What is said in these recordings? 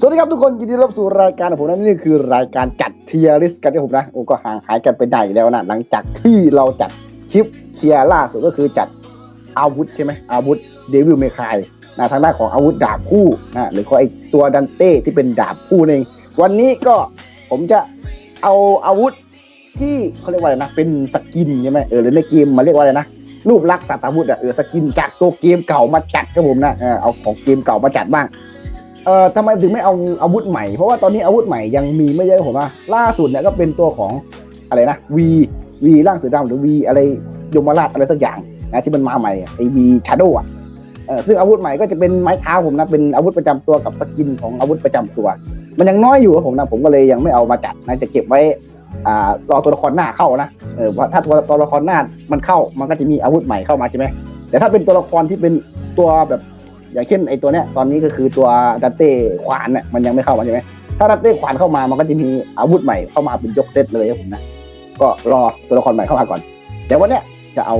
สวัสดีครับทุกคนยินดีรับสู่รายการของผมนะนี่คือรายการจัดเทียริสกันที่ผมนะโอ้ก็ห่างหายกันไปได้แล้วนะหลังจากที่เราจัดคลิปเทียล่าสุดก็คือจัดอาวุธใช่ไหมอาวุธเดวิลเมคายนะทางด้านของอาวุธดาบคู่นะหรือก็ไอตัวดันเต้ที่เป็นดาบคู่นั่นเองวันนี้ก็ผมจะเอาอาวุธที่เขาเรียกว่าอะไรนะเป็นสกินใช่ไหมเออหรือในเกมมาเรียกว่าอะไรนะรูปลักษณ์สัตว์อาวุธอะเออสกินจากตัวเกมเก่ามาจัดครับผมนะเออเอาของเกมเก่ามาจัดบ้าง เอ่อทำไมถึงไม่เอาอาวุธใหม่ เพราะว่าตอนนี้อาวุธใหม่ยังมีไม่เยอะผมว่าล่าสุดเนี่ยก็เป็นตัวของอะไรนะวีวีร่างเสือดำหรือวีอะไรยมราชอะไรสักอย่างนะที่มันมาใหม่ไอวีชาโดอะเออซึ่งอาวุธใหม่ก็จะเป็นไม้เท้าผมนะเป็นอาวุธประจำตัวกับสกินของอาวุธประจำตัว มันยังน้อยอยู่ครับผมนะผมก็เลยยังไม่เอามาจัดนะจะเก็บไว้อ่ารอตัวละครหน้าเข้านะเออว่าถ้าตัวตัวละครหน้ามันเข้ามันก็จะมีอาวุธใหม่เข้ามาใช่ไหมแต่ถ้าเป็นตัวละครที่เป็นตัวแบบ อย่างเช่นไอ้ตัวเนี้ยตอนนี้ก็คือตัวดัตเต้ขวานเนี่ยมันยังไม่เข้ามาใช่ไหมถ้าดัตเต้ขวานเข้ามามันก็จะมีอาวุธใหม่เข้ามาเป็นยกเซตเลยครับผมนะก็รอตัวละครใหม่เข้ามาก่อน แต่วันเนี้ยจะเอา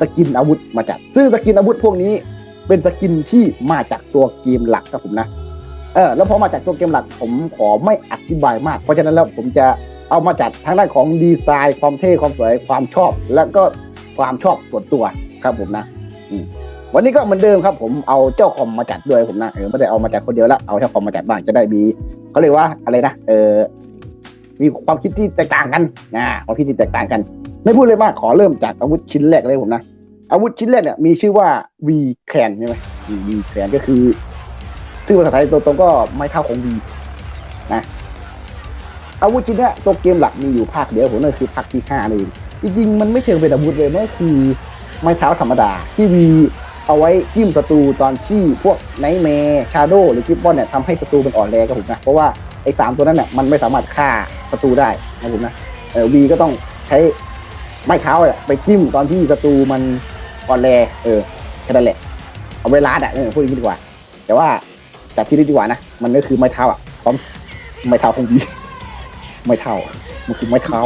สกินอาวุธมาจัด ซึ่งสกินอาวุธพวกนี้เป็นสกินที่มาจากตัวเกมหลักครับผมนะเออแล้วพอมาจากตัวเกมหลักผมขอไม่อธิบายมาก เพราะฉะนั้นแล้วผมจะเอามาจัดทั้งด้านของดีไซน์ความเท่ความสวยความชอบ และก็ความชอบส่วนตัวครับผมนะอืม วันนี้ก็เหมือนเดิมครับผมเอาเจ้าคอมมาจัดด้วยผมนะเออไม่ได้เอามาจัดคนเดียวล้วเอาเจ้าคอมมาจัดบ้างจะได้มีเขาเรียกว่าอะไรนะเออมีความคิดที่แตกต่างกันนะความคิดที่แตกต่างกัน ไม่พูดเลยมากขอเริ่มจากอาวุธชิ้นแรกเลยผมนะอาวุธชิ้นแรกเนี่ยมีชื่อว่า V แคนใช่ไหม V แคนก็คือชื่อภาษาไทยตรงๆก็ไม้เท้าของ V นะอาวุธชิ้นเนี้ยตัวเกมหลักมีอยู่ภาคเดียวผมนั่นคือภาคที่ห้าเลยจริงๆมันไม่เชิงเป็นอาวุธเลยมันคือไม้เท้าธรรมดาที่มี เอาไว้จิ้มศัตรูตอนที่พวกไนท์แมร์ชาโดหรือกิบบอนเนี่ยทำให้ศัตรูมันอ่อนแรงกับผมนะ เพราะว่าไอ้สามตัวนั้นเนี่ยมันไม่สามารถฆ่าศัตรูได้นะผมนะเออวีก็ต้องใช้ไม้เท้าเนี่ยไปจิ้มตอนที่ศัตรูมันอ่อนแรงเออแค่นั้นแหละเอาไว้ล้าดอะเออพูดอย่างนี้ดีกว่า แต่ว่าจัดที่นี่ดีกว่านะมันก็คือไม้เท้าอะพร้อมไม้เท้าของวีไม้เท้ามันคือไม้เท้า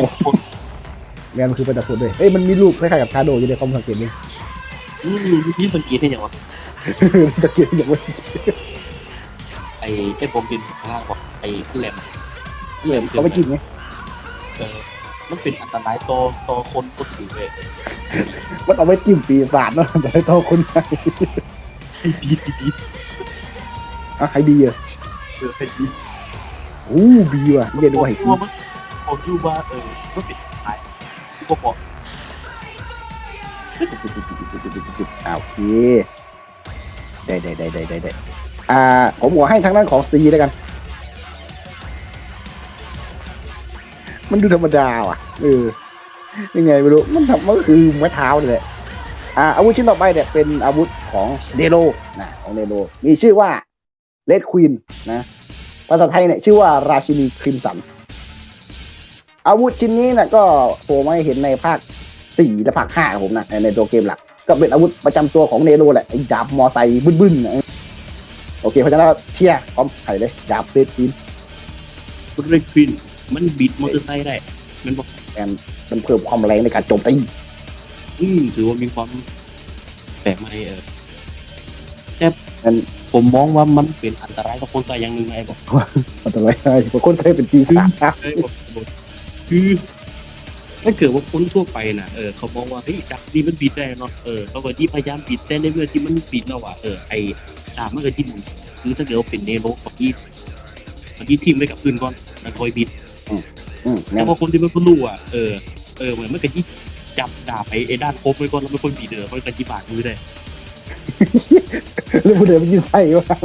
แมนมันคือเป็นตะพุดด้วยเอ้ยมันมีรูปคล้ายๆกับชาโดอยู่ในคอมสังเกตนี่ อืมพี่สังเกตได้ยังวะตะเกียบอย่างว่าไอ้ไอ้ผมเป็นข้างบอกไอ้แหลมแหลมเขาไม่กินไงเออมันเป็นอันตรายต่อต่อคนก็ถือเลยมันเอาไว้จิ้มปีศาจเนาะแต่ให้โตคนไทยไอ้บีดไอ้บีดอะให้ดีอะเออไอ้บีดอู้บีว่ะเรียนว่าให้ซีมันผมอยู่ว่าเออมันเป็นอันตรายที่บอก อ่าโอเคได้ได้ได้ได้ได้ได้อ่า ผมขอให้ทางด้านของซีแล้วกัน มันดูธรรมดาว่ะเออยังไงไม่รู้ มันทำมันก็คือไม้เท้าเลยแหละอ่าอาวุธชิ้นต่อไปเนี่ยเป็นอาวุธของเดโลนะของเดโลมีชื่อว่าเลดควีนนะภาษาไทยเนี่ยชื่อว่าราชินีคริมสันอาวุธชิ้นนี้นะก็โผล่มาเห็นในภาค สี่และภาคห้าของผมนะในตัวเกมหลัก ก็เป็นอาวุธประจำตัวของเนโรแหละไอ้ดาบมอไซค์บึ้นๆนะโอเคเพราะฉะนั้นเชียร์พร้อมไข่เลยดาบเฟสทีนมันเรควินมันบิดมอเตอร์ไซค์ได้มันบอกแอนมันเพิ่มความแรงในการโจมตีอืมถือว่ามีความแปลกใหม่เออแต่มันผมมองว่ามันเป็นอันตรายกับคนใส่อย่างหนึ่งไงบอกมันทำไมได้บางคนใช้เป็นปีศาจนะเอ้ยบอกบอกคือ ถ้าเกิดว่าคนทั่วไปนะเออเขามองว่าเฮ้ยดักนี่มันบิดได้เนาะเออเขาก็ที่พยายามบิดแต่ในเมื่อที่มันบิดแล้วอะเออไอ้ดาบมันก็ที่หมุนคือถ้าเกิดว่าเป็นเนโรกับที่กับที่ทีมไว้กับพื้นก่อนแล้วคอยบิดอืมแต่งั้นพอคนที่ไม่รู้อะเออเออเหมือนมันก็ที่จับดาบไอ้ไอ้ด้านโคบไว้ก่อนแล้วมันคนบิดเออมันก็ที่บาดมือได้แล้วผู้เดินมันยินไส้วะ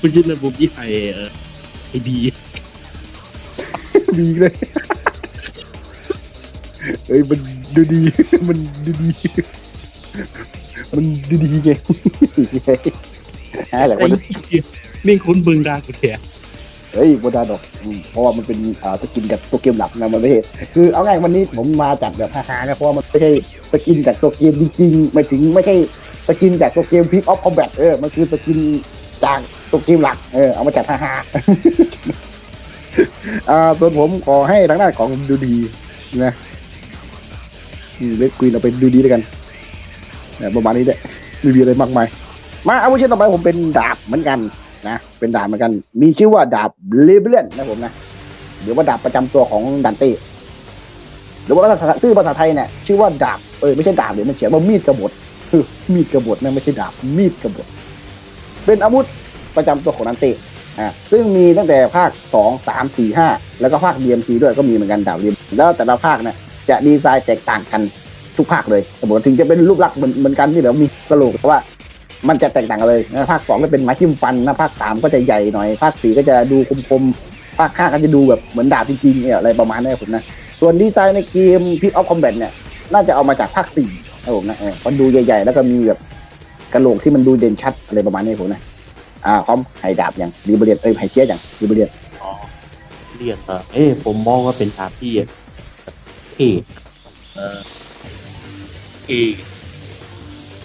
มันยึดระบบยี่ไอเออไอ้ดีดีเลย เอ้ยมันดูดี มันดูดี มันดูดีไงฮะแหละไอ้ว่าเหี้ยไม่งคนเบิ่งดากูแท้เฮ้ยโบดาดอกอืมเพราะว่ามันเป็นอ่าสกินจากตัวเกมหลักนะมันไม่ใช่คือเอาง่ายวันนี้ผมมาจัดแบบฮาๆนะเพราะว่ามันไม่ใช่สกินจากตัวเกมจริงๆไม่ถึงไม่ใช่สกินจากตัวเกมพิกออฟคอมแบทเออมันคือสกินจากตัวเกมหลักเออเอามาจัดฮาๆอ่าส่วนผมขอให้ทางด้านของดูดีนะ เล็กคุยเราไปดูดีด้วยกันเนี่ยประมาณนี้แหละไม่มีอะไรมากมาย มาอาวุธชิ้นต่อไปผมเป็นดาบเหมือนกันนะเป็นดาบเหมือนกัน มีชื่อว่าดาบเลเบเลนนะผมนะหรือว่าดาบประจำตัวของดันเต้หรือว่าภาษาชื่อภาษาไทยเนี่ยชื่อว่าดาบเออไม่ใช่ดาบเดี๋ยวมันเขียนว่ามีดกบฏคือมีดกระบฏนะไม่ใช่ดาบมีดกระบฏเป็นอาวุธประจำตัวของดันเต้อ่าซึ่งมีตั้งแต่ภาคสองสามสี่ห้าแล้วก็ภาค DMC ด้วยก็มีเหมือนกันดาบเรียมแล้วแต่ละภาคเนี่ย จะดีไซน์แตกต่างกันทุกภาคเลยแต่ผมถึงจะเป็นรูปลักษณ์เหมือนเหมือนกันที่แบบมีกระโหลกแต่ว่ามันจะแตกต่างกันเลยนะภาคสองก็เป็นไม้จิ้มฟันนะภาคสามก็จะใหญ่หน่อย ภาคสี่ก็จะดูคมๆภาคห้าก็จะดูแบบเหมือนดาบจริงๆเนี่ยอะไรประมาณนี้ผมนะส่วนดีไซน์ในเกมพิกออฟคอมแบทเนี่ยน่าจะเอามาจากภาคสี่ครับผมนะมันดูใหญ่ ๆ แล้วก็มีแบบกระโหลกที่มันดูเด่นชัดอะไรประมาณนี้ผมนะอ่าพร้อมไฮดาบอย่างดีเบเรียนเอ้ยไฮเชียอย่างดีเบเรียนอ๋อเรียนเออเอ้ผมมองว่าเป็นดาบที่ เท่เออเท่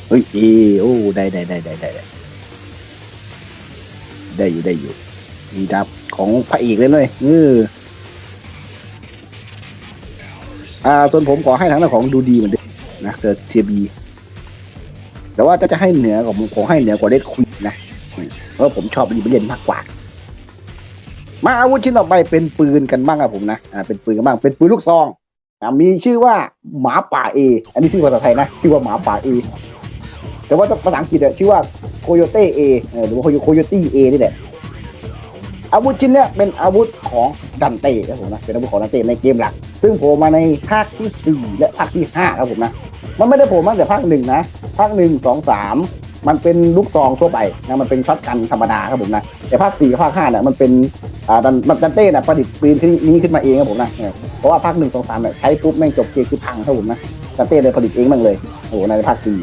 เฮ้ยเอโอ้ได้ได้ได้ได้ได้ได้ได้อยู่ได้อยู่ มีดาบของพระเอกเลยเลยเอออ่าส่วนผมขอให้ทางด้านของดูดีเหมือนเดิมนะเซอร์เทียบีแต่ว่าจะจะให้เหนือกว่าผมขอให้เหนือกว่าเดดควีนนะอืมเพราะผมชอบรีเบเลียนมากกว่า มาอาวุธชิ้นต่อไปเป็นปืนกันบ้างครับผมนะอ่าเป็นปืนกันบ้างเป็นปืนลูกซอง อ่ามีชื่อว่าหมาป่าเออันนี้ชื่อภาษาไทยนะชื่อว่าหมาป่าเอแต่ว่าภาษาอังกฤษชื่อว่าโคโยเต้เอหรือว่าโคโยตี้เอนี่แหละอาวุธชิ้นเนี้ยเป็นอาวุธของดันเต้ครับผมนะเป็นอาวุธของดันเต้ในเกมหลัก ซึ่งโผล่มาในภาคที่สี่และภาคที่ห้าครับผมนะ มันไม่ได้โผล่มาแต่ภาคหนึ่งนะภาคหนึ่งสองสามมันเป็นลูกซองทั่วไปนะมันเป็นช็อตกันธรรมดาครับผมนะแต่ภาคสี่กับภาคห้าเนี่ยมันเป็นอ่าดันดันเต้เนี่ยประดิษฐ์ปืนนี้ขึ้นมาเองครับผมนะ เพราะว่าภาคหนึ่งสองสามเนี่ยใช้ปุ๊บแม่งจบเกมคือพังครับผมนะดันเต้เลยผลิตเองมั่งเลยโอ้โหในภาคสี่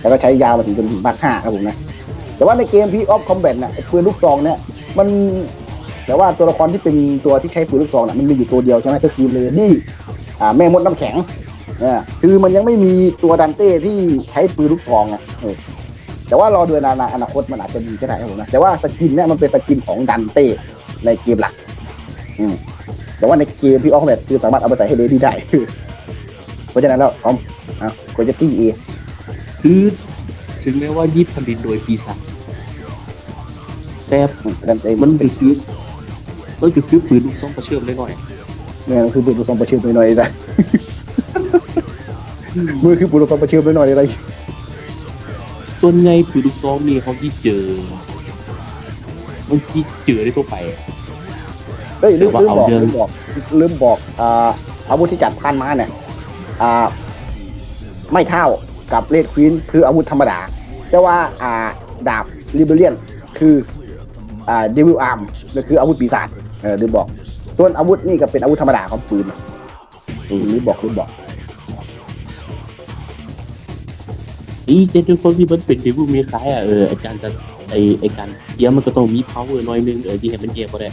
แล้วก็ใช้ยาวมาถึงจนถึงภาคห้าครับผมนะแต่ว่าในเกมพีออฟคอมแบทเนี่ยปืนลูกซองเนี่ยมันแต่ว่าตัวละครที่เป็นตัวที่ใช้ปืนลูกซองน่ะมันมีอยู่ตัวเดียวใช่ไหมก็คือเลดี้อ่าแม่มดน้ำแข็งเนี่ยคือมันยังไม่มีตัวดันเต้ที่ใช้ปืนลูกซองอะแต่ว่ารอดูในอนาคตมันอาจจะมีก็ได้ครับผมนะแต่ว่าสกินเนี่ยมันเป็นสกินของดันเต้ในเกมหลัก อืม แต่ว่าในเกมพีออฟคอมแบทคือสามารถเอาไปใส่ให้เลดี้ได้เพราะฉะนั้นแล้วพร้อมอะโคจะตี้เอคือถึงแม้ว่ายิบผลิตโดยปีศาจแต่ดันเต้มันเป็นคือมันคือคือปืนลูกซองกระเชื่อมเล็กน้อยเนี่ยคือปืนลูกซองประชิดไปหน่อยนะมือคือปืนลูกซองประชิดไปหน่อยอะไรส่วนใหญ่ปืนลูกซองนี่เขาที่เจอมันที่เจอได้ทั่วไป เฮ้ยลืมแต่ว่าลืมเอาบอกเรื่องลืมบอกลืมบอกอ่าอาวุธที่จัดพันมาเนี่ยอ่าไม่เท่ากับเลดควีนคืออาวุธธรรมดา แต่ว่าอ่าดาบลิเบเลียนคืออ่าเดวิลอาร์มคืออาวุธปีศาจเออลืมบอกส่วนอาวุธนี่ก็เป็นอาวุธธรรมดาของปืนอืมลืมบอกลืมบอกนี่เจนทุกคนที่มันเป็นเดวิลเมคายอะเอออาจารย์จะไอไอการเทียมมันก็ต้องมี power หน่อยนึงเออที่ให้มันแยกก็ได้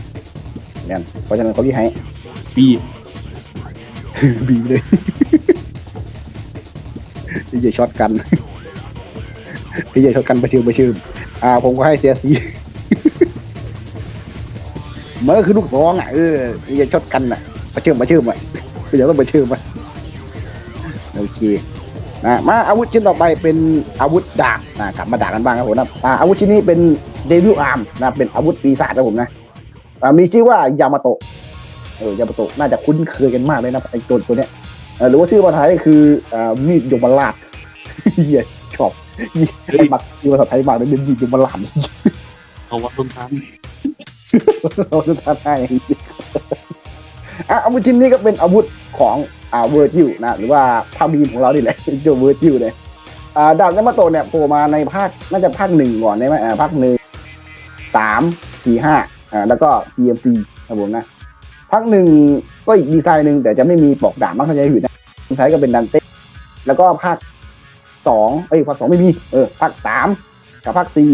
เนี่ยเพราะฉะนั้นเขาที่ให้ปีบีเลยพี่เจช็อตกันพี่เจช็อตกันประชิมประชิมอ่าผมก็ให้เสียสีมันก็คือลูกซองอะเออพี่เจช็อตกันอะประชิมประชิมอะพี่เจต้องประชิมอะโอเคนะมาอาวุธชิ้นต่อไปเป็นอาวุธดาบนะกลับมาดาบกันบ้างครับผมนะอ่าอาวุธชิ้นนี้เป็นเดวิลอาร์มนะเป็นอาวุธปีศาจครับผมนะ อ่ามีชื่อว่ายามาโตะเออยามาโตะน่าจะคุ้นเคยกันมากเลยนะไอ้ตัวตัวเนี้ยเอ่อหรือว่าชื่อภาษาไทยคืออ่ามีดยมราชเฮียชอบเหี้ยมักชื่อภาษาไทยมากเลยเป็นมีดยมราชเอาวัดต้นทานเราจะทำให้อะอาวุธชิ้นนี้ก็เป็นอาวุธของอ่าเวอร์จิวนะหรือว่าภาพบีมของเรานี่แหละเจ้าเวอร์จิวเนี่ยอ่าดาบยามาโตะเนี่ยโผล่มาในภาคน่าจะภาคหนึ่งก่อนได้ไหมอ่าภาคหนึ่งสามสี่ห้า อ่าแล้วก็ PMC ครับผมนะภาคหนึ่งก็อีกดีไซน์หนึ่งแต่จะไม่มีปอกดาบมากเท่าไหร่อยู่นะใช้ก็เป็นดันเต้แล้วก็ภาคสองเอ้ยภาคสองไม่มีเออภาคสามกับภาคสี่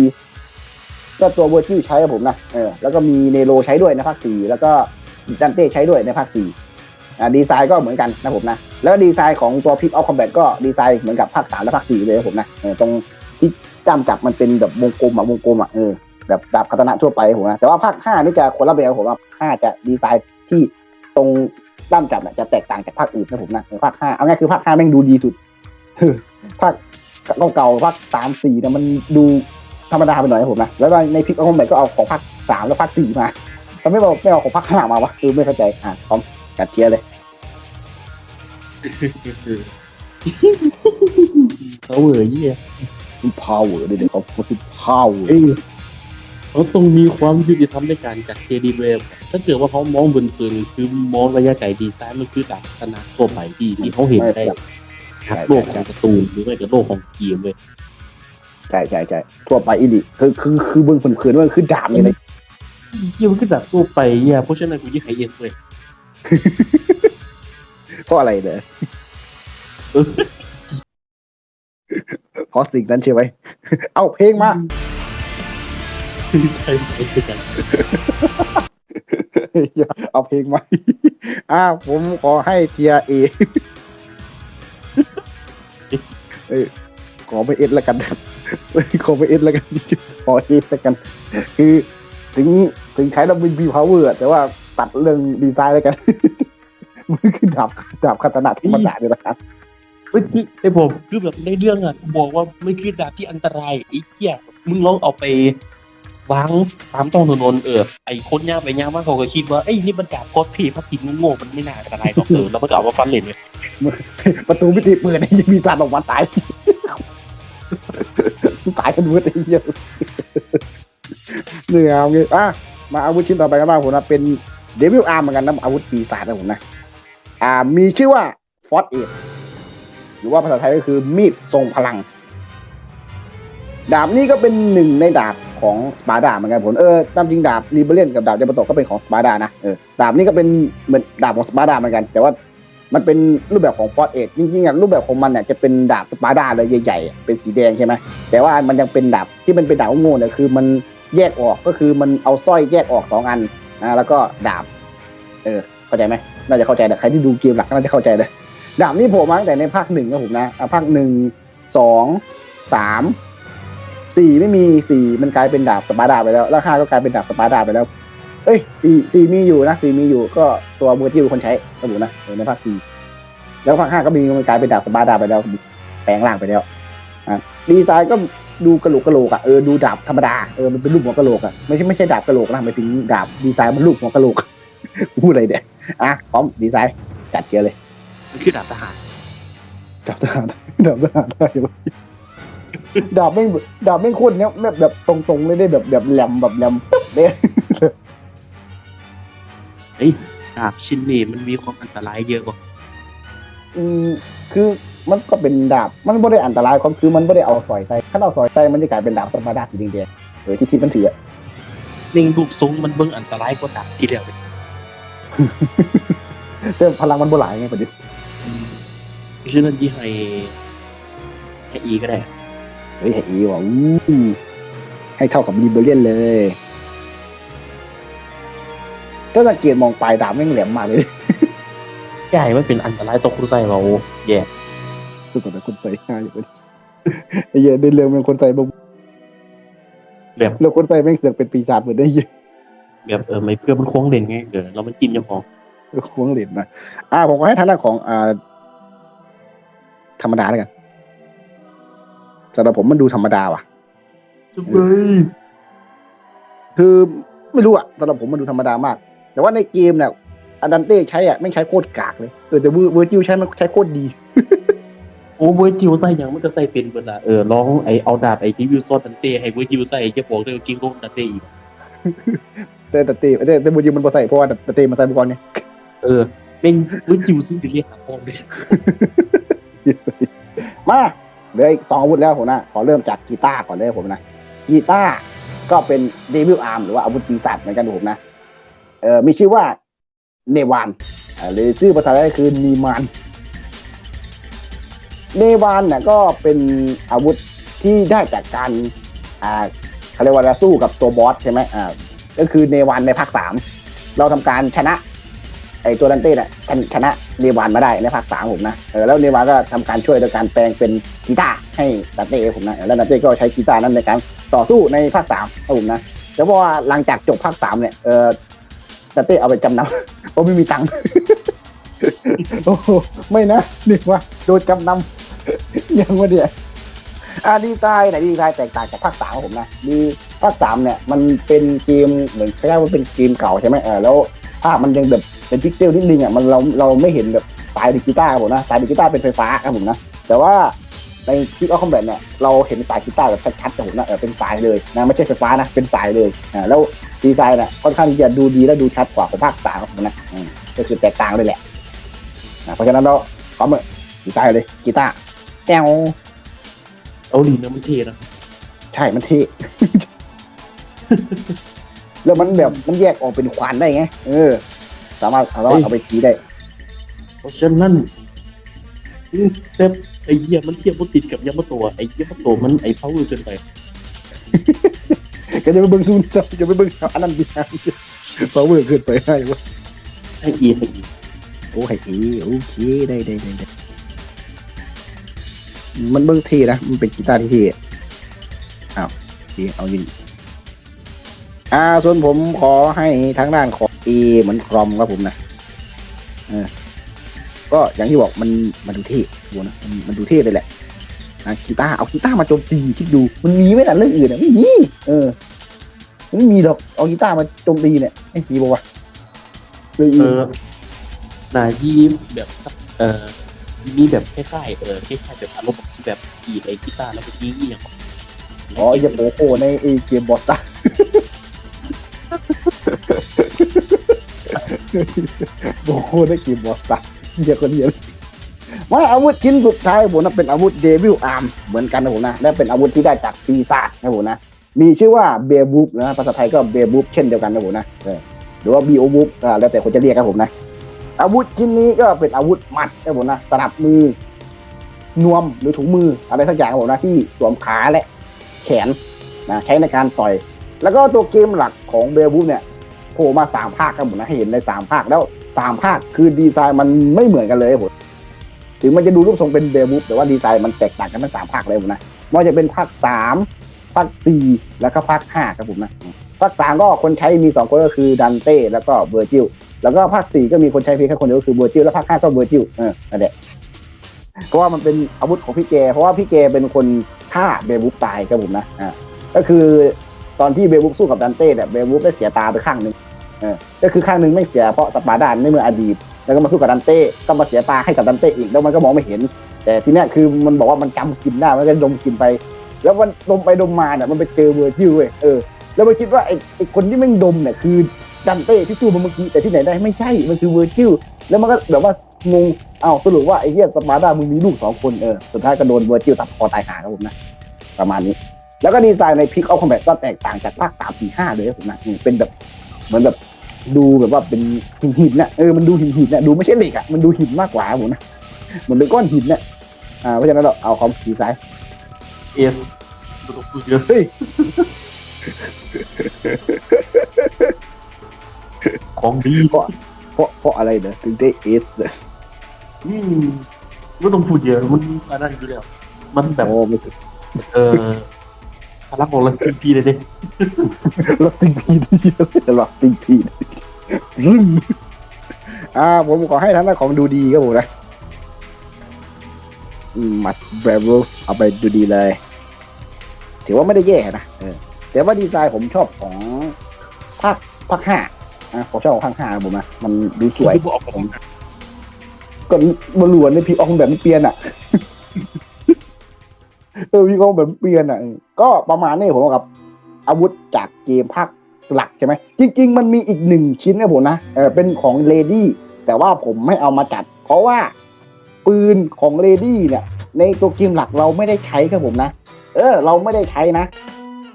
ก็ตัวเวอร์จิวใช้ครับผมนะเออแล้วก็มีเนโรใช้ด้วยในภาคสี่แล้วก็ดันเต้ใช้ด้วยในภาคสี่อ่าดีไซน์ก็เหมือนกันนะผมนะแล้วก็ดีไซน์ของตัวพิกออฟคอมแบทก็ดีไซน์เหมือนกับภาคสามและภาคสี่เลยครับผมนะเออตรงที่จ้ำจับมันเป็นแบบวงกลมอะวงกลมอะเออ แบบดาบคาตานะทั่วไปครับผมนะแต่ว่าภาคห้านี่จะคนละแบบครับผมว่าภาคห้าจะดีไซน์ที่ตรงด้ามจับน่ะจะแตกต่างจากภาคอื่นนะผมนะเออภาคห้าเอาง่ายคือภาคห้าแม่งดูดีสุดภาคเก่าๆภาคสามสี่เนี่ยมันดูธธรรมดาไปหน่อยครับผมนะแล้วในพิกเอาใหม่ก็เอาของภาคสามและภาคสี่มาแต่ไม่เอาไม่เอาของภาคห้ามาวะคือไม่เข้าใจอะพร้อมกัดเทียร์เลยเขาเหวอเยี่ยพาวเวอร์เดี๋ยวเขาพูดพาว เวอร์เอ้ยเขาต้องมีความยุติธรรมในการจัดเจดีเวฟถ้าเกิดว่าเขามองบนปืนคือมองระยะไกลดีไซน์มันคือดาบขนาดทั่วไปที่ที่เขาเห็นได้ทั้งโลกของการ์ตูนหรือไม่ก็โลกของเกมเลยใช่ใช่ใช่ทั่วไปอีดิคือคือคือเบื้องเผินๆว่ามันคือดาบไงเลยเยี่ยมันคือดาบทั่วไปเนี่ยเพราะฉะนั้นกูยี่ไฮเอ็นเลยเพราะอะไรเนี่ยเออเพราะสิ่งนั้นใช่ไหมเอาเพลงมา ใช่ใช่ใช่กันเอาเพลงมาอ่าผมขอให้เทียเอเอยขอไปเอสแล้วกันขอไปเอสแล้วกันขอเอสแล้วกัน คือถึงถึงใช้แล้วมีบีพาวเวอร์แต่ว่าตัดเรื่องดีไซน์แล้วกัน มันคือดาบดาบคาตานะธรรมดาเนี่ยนะครับเฮ้ยคือไอผมคือแบบในเรื่องอะบอกว่าไม่คือดาบที่อันตรายไอ้เหี้ยมึงลองเอาไป วางตามท้องถนนเออไอคนย่างไปย่างมาเขาก็คิดว่าไอ้ยนี่มันดาบโคตรพี่พักติดโง่มันไม่น่าอันตรายหรอกเออแล้วมันก็เอามาฟันเล่นเลยประตูมิติเปิดยังมีจานออกมาตายตายกันหมดไอ้เหี้ยเหนื่อยเอาไงอะมาอาวุธชิ้นต่อไปกันบ้างผมนะเป็นเดวิลอาร์มเหมือนกันนะอาวุธปีศาจนะผมนะอ่ามีชื่อว่าฟอสเอหรือว่าภาษาไทยก็คือมีดทรงพลัง ดาบนี้ก็เป็นหนึ่งในดาบ ของสปาร์ดาเหมือนกันผมเออตามจริงดาบรีเบเลียนกับดาบเดบโตก็เป็นของสปาร์ดานะเออดาบนี้ก็เป็นเหมือนดาบของสปาร์ดาเหมือนกัน แต่ว่ามันเป็นรูปแบบของฟอร์เอ็ดจริงๆอะรูปแบบของมันเนี่ยจะเป็นดาบสปาร์ดาเลยใหญ่ๆ เป็นสีแดงใช่ไหมแต่ว่ามันยังเป็นดาบที่มันเป็นดาบโง่เนี่ยคือมันแยกออกก็คือมันเอาสร้อยแยกออกสองอันนะแล้วก็ดาบ เออเข้าใจไหมน่าจะเข้าใจแต่ใครที่ดูเกมหลักน่าจะเข้าใจเลยดาบนี่โผล่มาตั้งแต่ในภาคหนึ่งนะผมนะภาคหนึ่งสองสาม สี่ไม่มีสี่มันกลายเป็นดาบสปาร์ดาไปแล้วแล้วห้าก็กลายเป็นดาบสปาร์ดาไปแล้ว เอ้ยสี่สี่มีอยู่นะสี่มีอยู่ก็ตัวเบอร์ที่เป็นคนใช้สมุนนะเออในภาคสี่แล้วภาคห้าก็มีมันกลายเป็นดาบสปาร์ดาไปแล้วแปลงร่างไปแล้วอะดีไซน์ก็ดูกระโหลกกระโหลกอะเออดูดาบธรรมดาเออมันเป็นรูปหัวกระโหลกอะไม่ใช่ไม่ใช่ดาบกระโหลกนะหมายถึงดาบดีไซน์มันรูปหัวกระโหลกพูดอะไรเนี่ยอะพร้อมดีไซน์จัดเชียร์เลยมันคือดาบทหารดาบทหารดาบทหารได้ไหม ดาบไม่งดาบไม่งโคตรเนี้ยแบบแบบตรงๆเลยได้แบบแบบแหลมแบบแหลมตึ๊บเลยเฮ้ยดาบชิ้นนี้มันมีความอันตรายเยอะกว่าอืมคือมันก็เป็นดาบมันไม่ได้อันตรายความคือมันไม่ได้เอาสอยใส่ถ้าเอาสอยใส่มันจะกลายเป็นดาบธรรมดาสีแดงๆเออที่ที่มันถืออะเน่งรูปทรงมันเบิ่งอันตรายกว่าดาบที่แล้วเลยเติมพลังมันโบราณไงประเดี๋ยวเพราะฉะนั้นยี่ให้ให้อีก็ได้ เฮ้ยให้อีว่ะอู้ให้เท่ากับรีเบเลียนเลย ถ้าสังเกตมองปลายดาบแม่งแหลมมากเลยใหญ่มันเป็นอันตรายต่อครูไซเราแย่สุดแต่คนใส่ง่ายอยู่เลยไอ้เหี้ยในเรื่องมันคนใส่บ่แบบแล้วคนใส่แม่งเสือกเป็นปีศาจเหมือนได้เหี้ยแบบเออไม่เพื่อมันโค้งเด่นไงเออแล้วมันจิ้มเจ้าของควงเหรียญนะอ่าผมก็ให้ทางด้านของอ่าธรรมดาแล้วกัน สำหรับผมมันดูธรรมดาว่ะเฮ้ยคือไม่รู้อะสำหรับผมมันดูธรรมดามาก แต่ว่าในเกมเนี่ยอดันเต้ใช้อะไม่งใช้โคตรกากเลยเออแต่เวอร์เวอร์จิวใช้มันใช้โคตรดีโอ้เวอร์จิวใส่ยังมันก็ใส่เป็นเวลาเออลองไอเอาดาบไอที่วิวซอดันเต้ให้เวอร์จิวใส่จะบอกได้ว่ากิงโกงดันเต้อีกแต่แต่เต้แต่แต่เวอร์จิวมันพอใส่เพราะว่าแต่เต้มันใส่ไปก่อนไงเออเป็นเวอร์จิวซึ่งจะเรียกหาพ่อเลยมา เหลืออีกสองอาวุธแล้วผมนะ ขอเริ่มจากกีตาร์ก่อนเลยผมนะ กีตาร์ก็เป็นเดวิลอาร์มหรือว่าอาวุธปีศาจเหมือนกันผมนะ เออมีชื่อว่าเนวานอ่าหรือชื่อภาษาไทยคือนีมาน เนวานเนี่ยก็เป็นอาวุธที่ได้จากการ อ่าเขาเรียกว่าสู้กับตัวบอสใช่ไหมอ่า ก็คือเนวานในภาคสามเราทำการชนะ ไอตัวดันเต้เนี่ยชนชนะเนวานมาได้ในภาคสามผมนะเออแล้วเนวานก็ทำการช่วยโดยการแปลงเป็นกีตาร์ให้ดันเต้ผมนะแล้วดันเต้ก็ใช้กีตาร์นั้นในการต่อสู้ในภาคสามครับผมนะแต่พอหลังจากจบภาคสามเนี่ยเออดันเต้เอาไปจำนำเพราะไม่มีตังค์โอ้โหไม่นะนึกว่าโดนจำนำยังวะเนี่ยอ่าดีไซน์ไหนดีไซน์แตกต่างจากภาคสามผมนะดีภาคสามเนี่ยมันเป็นเกมเหมือนคล้ายๆว่าเป็นเกมเก่าใช่ไหมเออแล้วภาพมันยังแบบ เป็นพิกเซลนิดนึงอะมันเราเราไม่เห็นแบบสายดิจิตอลครับผมนะสายดิจิตอลเป็นไฟฟ้าครับผมนะแต่ว่าในคิกออฟคอมแบทเนี่ยเราเห็นสายกีตาร์แบบชัดๆครับผมนะเออเป็นสายเลยนะไม่ใช่ไฟฟ้านะเป็นสายเลยอ่าแล้วดีไซน์เนี่ยค่อนข้างที่จะดูดีและดูชัดกว่าของภาคสามครับผมนะอืมก็คือแตกต่างเลยแหละนะเพราะฉะนั้นเราพร้อมเลยดีไซน์เลยกีตาร์แก้วเอาดีนะมันเท่นะใช่มันเท่แล้วมันแบบมันแยกออกเป็นควันได้ไงเออ สามารถเอาแล้วเอาไปตีได้ เพราะฉะนั้นอืมแต่ไอ้เหี้ยมันเทียบบ่ติดกับยามาโตะไอ้ยามาโตะมันไอ้เผาเกินไปก็จะไปเบิ่งซูนจะไปเบิ่งอันนั้นดีนะเขาเบื่อเกินไปให้วะให้อีให้อีโอ้ยเอ๋โอเคได้ได้ได้ได้มันเบิ่งเท่นะมันเป็นกีตาร์ที่เท่อ้าวดีเอายินอ่าส่วนผมขอให้ทางด้านของ เอเหมือนครอมครับผมนะเออก็อย่างที่บอกมันมันดูเท่ดูนะมันมันดูเท่เลยแหละอะกีตาร์เอากีตาร์มาโจมตีคิดดู มันมีไหมล่ะเรื่องอื่นอะไม่มีเออมันไม่มีหรอกเอากีตาร์มาโจมตีเนี่ยไม่มีบอกว่าเรื่องเออื่นอนายีแบบเออมีแบบคล้ายๆเออคล้ายๆแบบอารมณ์แบบกีดไอ้กีตาร์แล้วก็ยิงอหย่างอ๋ออย่าโป๊โป้ในไอเกมบอสตา โอ้โหในเกมบอสตาเดียวกันเดียวว่าอาวุธชิ้นสุดท้ายผมนะเป็นอาวุธเดวิลอาร์มเหมือนกันนะผมนะและเป็นอาวุธที่ได้จากปีศาจนะผมนะมีชื่อว่าเบบูฟนะภาษาไทยก็เบบูฟเช่นเดียวกันนะผมนะหรือว่าบีโอบูฟอ่าแล้วแต่คนจะเรียกครับผมนะ อาวุธชิ้นนี้ก็เป็นอาวุธหมัดนะผมนะสนับมือนวมหรือถุงมืออะไรสักอย่างครับผมนะที่สวมขาและแขนนะใช้ในการต่อย แล้วก็ตัวเกมหลักของเบบูฟเนี่ย โผล่มาสามภาคครับผมนะให้เห็นในสามภาคแล้วสามภาคคือดีไซน์มันไม่เหมือนกันเลยครับผมถึงมันจะดูรูปทรงเป็นเบบูฟแต่ว่าดีไซน์มันแตกต่างกันทั้งสามภาคเลยครับผมนะไม่ว่าจะเป็นภาคสามภาคสี่แล้วก็ภาคห้าครับผมนะภาคสามก็คนใช้มีสองคนก็คือดันเต้แล้วก็เวอร์จิลแล้วก็ภาคสี่ก็มีคนใช้เพียงแค่คนเดียวก็คือเวอร์จิลแล้วภาคห้าก็เวอร์จิลเออนั่นแหละเพราะว่ามันเป็นอาวุธของพี่เจเพราะว่าพี่เจเป็นคนฆ่าเบบุ๊กตายครับผมนะอ่าก็คือตอนที่เบบุ๊กสู้กับดันเต้เนี่ยเบบุ๊กได้เสียตาไปข้างหนึ่ง ก็คือข้างหนึ่งไม่เสียเพราะสปาร์ดานไม่เมื่ออดีต แล้วก็มาสู้กับดันเต้ก็มาเสียตาให้กับดันเต้อีกแล้วมันก็มองไม่เห็น แต่ทีเนี้ยคือมันบอกว่ามันจำกลินได้มันก็ดมกลินไป แล้วมันดมไปดมมาเนี่ยมันไปเจอเวอร์จิลเว้ยเออแล้วมันคิดว่าไอ้ไอ้คนที่แม่งดมเนี่ยคือดันเต้ที่สู้มาเมื่อกี้แต่ที่ไหนได้ไม่ใช่มันคือเวอร์จิลแล้วมันก็แบบว่างงอ้าสรุปว่าไอ้เหี้ยสปาร์ดามึงมีลูกสองคนเออสุดท้ายก็โดนเวอร์จิลตัดคอตายหาครับผมนะ ประมาณนี้ แล้วก็ดีไซน์ในพิกออฟคอมแบทก็แตกต่างจากภาคสามสี่ห้าเลยครับผมนะเป็นแบบ เหมือนแบบดูแบบว่าเป็นหินหินๆน่ะเออมันดูหินหินๆน่ะดูไม่ใช่เหล็กอะมันดูหินมากกว่าครับผมนะเหมือนเป็นก้อนหินน่ะอ่าเพราะฉะนั้นเราเอาคอมดีไซน์เอฟไม่ต้องพูดเยอะเฮ้ยของดีเพราะเพราะเพราะอะไรเนอะถึงได้เอสเนอะอืมไม่ต้องพูดเยอะมันอะไรอยู่แล้ว มันแบบโอ้ไม่ถึงเออ พลังของเราสกิลพีเลยดิลอสติงพีที่เยอะจะลอสติงพีรึมอ่าผมขอให้ทั้งนั้นของดูดีครับผมนะมัดแบรเวลส์เอาไปดูดีเลย ถือว่าไม่ได้แย่นะเออแต่ว่าดีไซน์ผมชอบของภาคภาคห้าอะผมชอบของภาคห้าครับผมนะมันดูสวยที่บอกออกผมก็บอลวนในพีออกแบบมันเปลี่ยนอะ เออพีออกแบบมันเปลี่ยนอะก็ประมาณนี้ผมกับ อาวุธจากเกมภาคหลักใช่ไหมจริง ๆ มันมีอีกหนึ่งชิ้นนะผมนะเออเป็นของเลดี้แต่ว่าผมไม่เอามาจัด เพราะว่าปืนของเลดี้เนี่ย ในตัวเกมหลักเราไม่ได้ใช้ครับผมนะ เออ เราไม่ได้ใช้นะ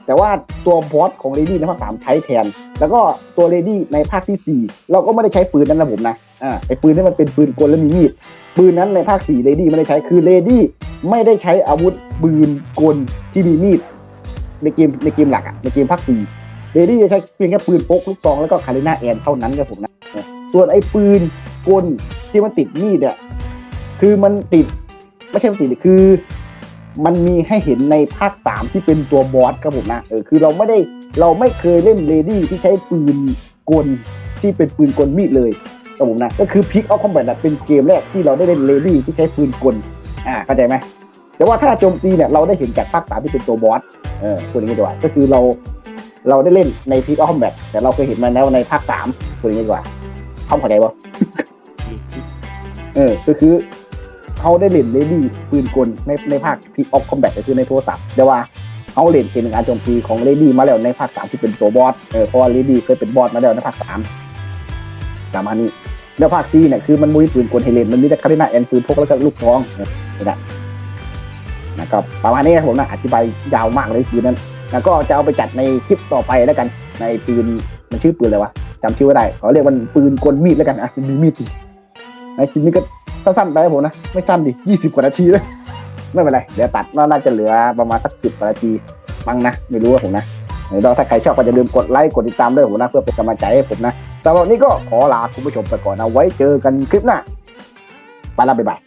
แต่ว่าตัวบอสของเลดี้ในภาคสามใช้แทน แล้วก็ตัวเลดี้ในภาคที่สี่เราก็ไม่ได้ใช้ปืนนั้นนะผมนะ อ่าไอปืนที่มันเป็นปืนกลและมีมีดปืนนั้นในภาค4เลดี้ไม่ได้ใช้คือเลดี้ไม่ได้ใช้อาวุธปืนกลที่มีมีดในเกมในเกมหลักอะในเกมภาค4เลดี้จะใช้เพียงแค่ปืนพกลูกซองแล้วก็คาริน่าแอนเท่านั้นครับผมนะส่วนไอ้ปืนกลที่มันติดมีดอะคือมันติดไม่ใช่มันติดคือ มันมีให้เห็นในภาคสามที่เป็นตัวบอสครับผมนะเออคือเราไม่ได้เราไม่เคยเล่นเลดี้ที่ใช้ปืนกลที่เป็นปืนกลมีดเลย ครับผมนะก็คือพิกเอาคอมแบทเป็นเกมแรกที่เราได้เล่นเลดี้ที่ใช้ปืนกลอ่าเข้าใจไหมแต่ว่าถ้าโจมตีเนี่ยเราได้เห็นจากภาคสามที่เป็นตัวบอสเออพูดอย่างนี้ดีกว่าก็คือเราเราได้เล่นในพีคออฟแบทแต่เราเคยเห็นมาแล้วในภาคสามพูดอย่างนี้ดีกว่าเขาเข้าใจปะเออก็คือเขาได้เล่นเลดี้ปืนกลในในภาคพีออฟคอมแบทก็คือในโทรศัพท์แต่ว่าเขาเล่นเป็นหนึ่งการโจมตีของเลดี้มาแล้วในภาคสามที่เป็นตัวบอสเออเพราะว่าเลดี้เคยเป็นบอสมาแล้วในภาคสามประมาณนี้ แล้วภาคซีเนี่ยคือมันมุ้ยปืนกลเฮเลนมันมีแต่คารินาแอนปืนพกแล้วก็ลูกซองนี่นะนะครับประมาณนี้นะผมนะอธิบายยาวมากเลยปืนนั้น แล้วก็จะเอาไปจัดในคลิปต่อไปแล้วกัน ในปืนมันชื่อปืนอะไรวะจำชื่อไม่ได้ขาเรียกมันปืนกลมีดแล้วกันอะมีมีดในคลิปนี้ก็สั้นๆไปผมนะไม่สั้นดิยี่สิบกว่านาทีเลยไม่เป็นไรเดี๋ยวตัดน่าจะเหลือประมาณสักสิบกว่านาทีบ้างนะไม่รู้ว่าผมนะเดี๋ยวถ้าใครชอบก็อย่าลืมกดไลค์กดติดตามด้วยผมนะเพื่อเป็นกำลังใจให้ผมนะ สำหรับวันนี้ก็ขอลาคุณผู้ชมไปก่อนนะไว้เจอกันคลิปหน้า ไปแล้วบ๊ายบาย